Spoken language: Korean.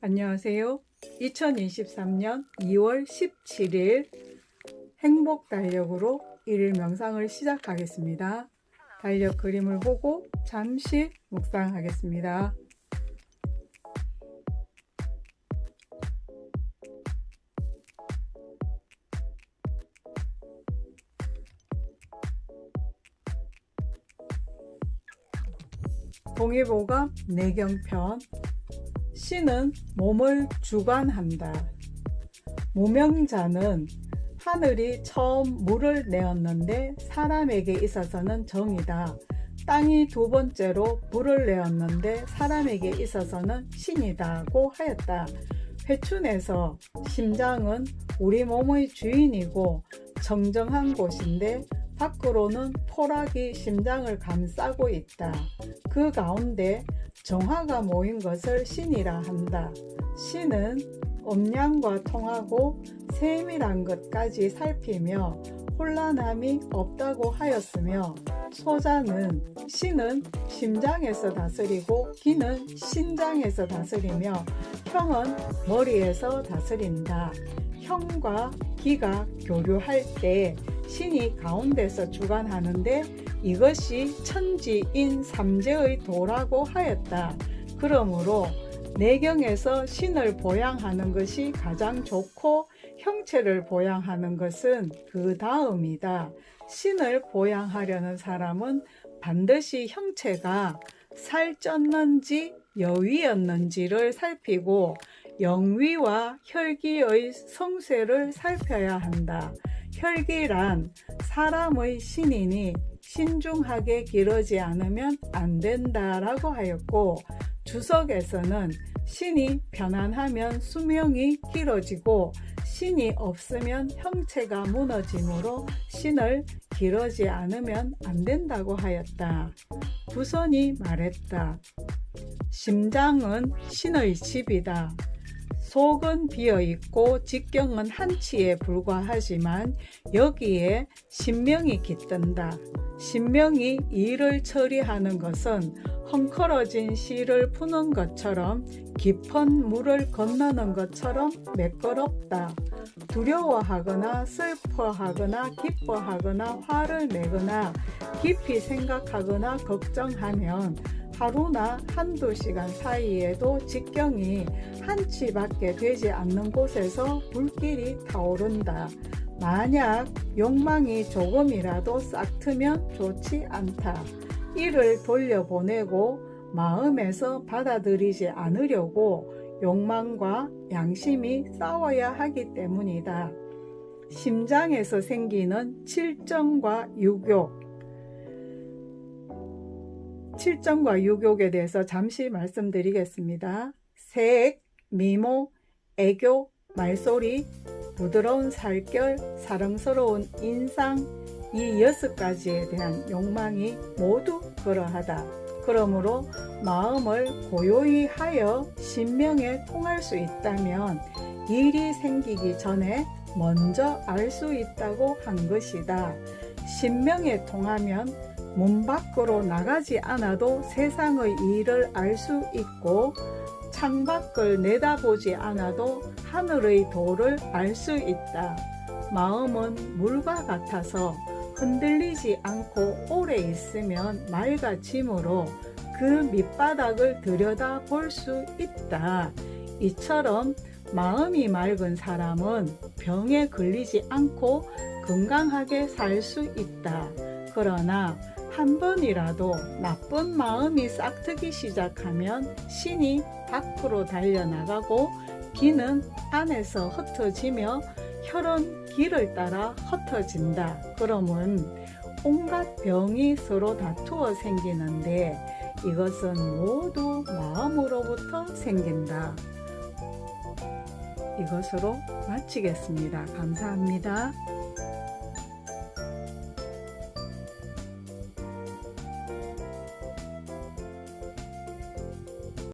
안녕하세요. 2023년 2월 17일 행복 달력으로 일일 명상을 시작하겠습니다. 달력 그림을 보고 잠시 묵상하겠습니다. 동의보감 내경편 신은 몸을 주관한다. 무명자는 하늘이 처음 물을 내었는데 사람에게 있어서는 정이다. 땅이 두 번째로 물을 내었는데 사람에게 있어서는 신이다고 하였다. 회춘에서 심장은 우리 몸의 주인이고 정정한 곳인데 밖으로는 포락이 심장을 감싸고 있다. 그 가운데 정화가 모인 것을 신이라 한다. 신은 음양과 통하고 세밀한 것까지 살피며 혼란함이 없다고 하였으며 소자는 신은 심장에서 다스리고 기는 신장에서 다스리며 형은 머리에서 다스린다. 형과 기가 교류할 때 신이 가운데서 주관하는데 이것이 천지인 삼재의 도라고 하였다. 그러므로 내경에서 신을 보양하는 것이 가장 좋고 형체를 보양하는 것은 그 다음이다. 신을 보양하려는 사람은 반드시 형체가 살쪘는지 여위였는지를 살피고 영위와 혈기의 성쇠를 살펴야 한다. 혈기란 사람의 신이니 신중하게 기르지 않으면 안 된다라고 하였고 주석에서는 신이 편안하면 수명이 길어지고 신이 없으면 형체가 무너지므로 신을 기르지 않으면 안 된다고 하였다. 부선이 말했다. 심장은 신의 집이다. 속은 비어 있고 직경은 한 치에 불과하지만 여기에 신명이 깃든다. 신명이 일을 처리하는 것은 헝클어진 실을 푸는 것처럼 깊은 물을 건너는 것처럼 매끄럽다. 두려워하거나 슬퍼하거나 기뻐하거나 화를 내거나 깊이 생각하거나 걱정하면 하루나 한두 시간 사이에도 직경이 한 치밖에 되지 않는 곳에서 불길이 타오른다. 만약 욕망이 조금이라도 싹 트면 좋지 않다. 이를 돌려보내고 마음에서 받아들이지 않으려고 욕망과 양심이 싸워야 하기 때문이다. 심장에서 생기는 칠정과 유욕, 칠정과 유욕에 대해서 잠시 말씀드리겠습니다. 색, 미모, 애교, 말소리, 부드러운 살결, 사랑스러운 인상, 이 여섯 가지에 대한 욕망이 모두 그러하다. 그러므로 마음을 고요히 하여 신명에 통할 수 있다면 일이 생기기 전에 먼저 알 수 있다고 한 것이다. 신명에 통하면 문 밖으로 나가지 않아도 세상의 일을 알 수 있고 창밖을 내다보지 않아도 하늘의 도를 알 수 있다. 마음은 물과 같아서 흔들리지 않고 오래 있으면 맑아지므로 그 밑바닥을 들여다 볼 수 있다. 이처럼 마음이 맑은 사람은 병에 걸리지 않고 건강하게 살 수 있다. 그러나 한 번이라도 나쁜 마음이 싹트기 시작하면 신이 밖으로 달려나가고 기는 안에서 흩어지며 혈은 기를 따라 흩어진다. 그러면 온갖 병이 서로 다투어 생기는데 이것은 모두 마음으로부터 생긴다. 이것으로 마치겠습니다. 감사합니다.